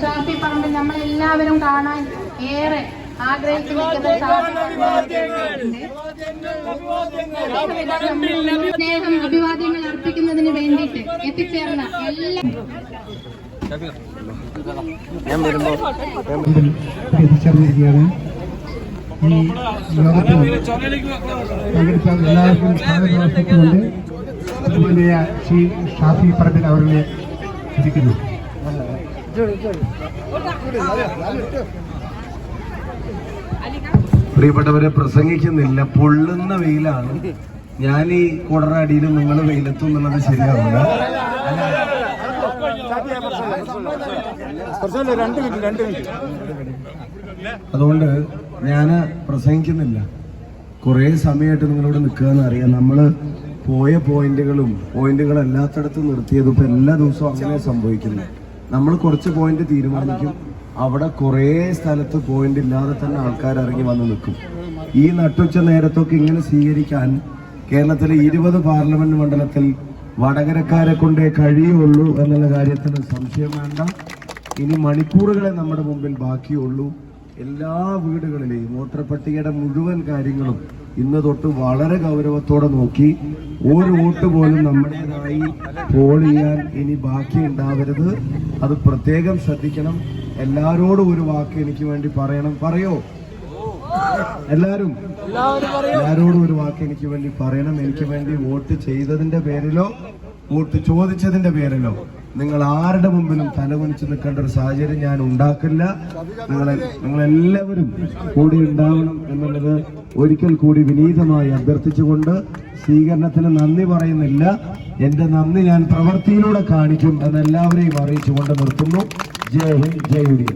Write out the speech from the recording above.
ഷാഫി പറമ്പിൽ നമ്മൾ എല്ലാവരും കാണാൻ ഏറെ ആഗ്രഹിക്കുന്ന സ്നേഹം അഭിവാദ്യങ്ങൾ അർപ്പിക്കുന്നതിന് വേണ്ടിയിട്ട് എത്തിച്ചേർന്ന എല്ലാ എത്തിച്ചേർന്നിരിക്കുകയാണ്. ഈ യോഗത്തിൽ പങ്കെടുത്ത എല്ലാവർക്കും സ്വാഗതം ശ്രീ ഷാഫി പറമ്പിൽ അവരുടെ ക്ഷണിക്കുന്നു പ്രിയപ്പെട്ടവരെ പ്രസംഗിക്കുന്നില്ല. പൊള്ളുന്ന വെയിലാണ്. ഞാൻ ഈ കുടറടിയിലും നിങ്ങൾ വെയിലെത്തും എന്നുള്ളത് ശരിയാവില്ല. അതുകൊണ്ട് ഞാൻ പ്രസംഗിക്കുന്നില്ല. കുറേ സമയമായിട്ട് നിങ്ങളോട് നിൽക്കുകയെന്ന് അറിയാം. നമ്മൾ പോയ പോയിന്റുകളും പോയിന്റുകൾ എല്ലാത്തടത്തും നിർത്തിയതും ഇപ്പം എല്ലാ ദിവസവും അങ്ങനെ സംഭവിക്കുന്നു. നമ്മൾ കുറച്ച് പോയിന്റ് തീരുമാനിക്കും. അവിടെ കുറേ സ്ഥലത്ത് പോയിന്റ് ഇല്ലാതെ തന്നെ ആൾക്കാർ ഇറങ്ങി വന്ന് നിൽക്കും. ഈ നട്ടുച്ച നേരത്തൊക്കെ ഇങ്ങനെ സ്വീകരിക്കാൻ കേരളത്തിലെ ഇരുപത് പാർലമെന്റ് മണ്ഡലത്തിൽ വടകരക്കാരെ കൊണ്ടേ കഴിയുള്ളൂ എന്നുള്ള കാര്യത്തിന് സംശയം വേണ്ട. ഇനി മണിക്കൂറുകളെ നമ്മുടെ മുമ്പിൽ ബാക്കിയുള്ളൂ. എല്ലാ വീടുകളിലെയും വോട്ടർ പട്ടികയുടെ മുഴുവൻ കാര്യങ്ങളും ഇന്ന് തൊട്ട് വളരെ ഗൗരവത്തോടെ നോക്കി ഒരു വോട്ട് പോലും നമ്മുടേതായി പോൾ ചെയ്യാൻ ഇനി ബാക്കി ഉണ്ടാവരുത്. അത് പ്രത്യേകം ശ്രദ്ധിക്കണം. എല്ലാരോടും ഒരു വാക്ക് എനിക്ക് വേണ്ടി പറയണം. പറയോ? എല്ലാരും? എല്ലാരോടും ഒരു വാക്ക് എനിക്ക് വേണ്ടി പറയണം. എനിക്ക് വേണ്ടി വോട്ട് ചെയ്തതിന്റെ പേരിലോ വോട്ട് ചോദിച്ചതിന്റെ പേരിലോ നിങ്ങൾ ആരുടെ മുമ്പിലും തലകുനിച്ച് നിൽക്കേണ്ട ഒരു സാഹചര്യം ഞാൻ ഉണ്ടാക്കില്ല. നിങ്ങളെ നിങ്ങളെല്ലാവരും കൂടി ഉണ്ടാവണം എന്നുള്ളത് ഒരിക്കൽ കൂടി വിനീതമായി അഭ്യർത്ഥിച്ചുകൊണ്ട് സ്വീകരണത്തിന് നന്ദി പറയുന്നില്ല. എന്റെ നന്ദി ഞാൻ പ്രവൃത്തിയിലൂടെ കാണിക്കും എന്ന് എല്ലാവരെയും അറിയിച്ചുകൊണ്ട് നിർത്തുന്നു. ജയ് ഹിന്ദ് ജയ് യു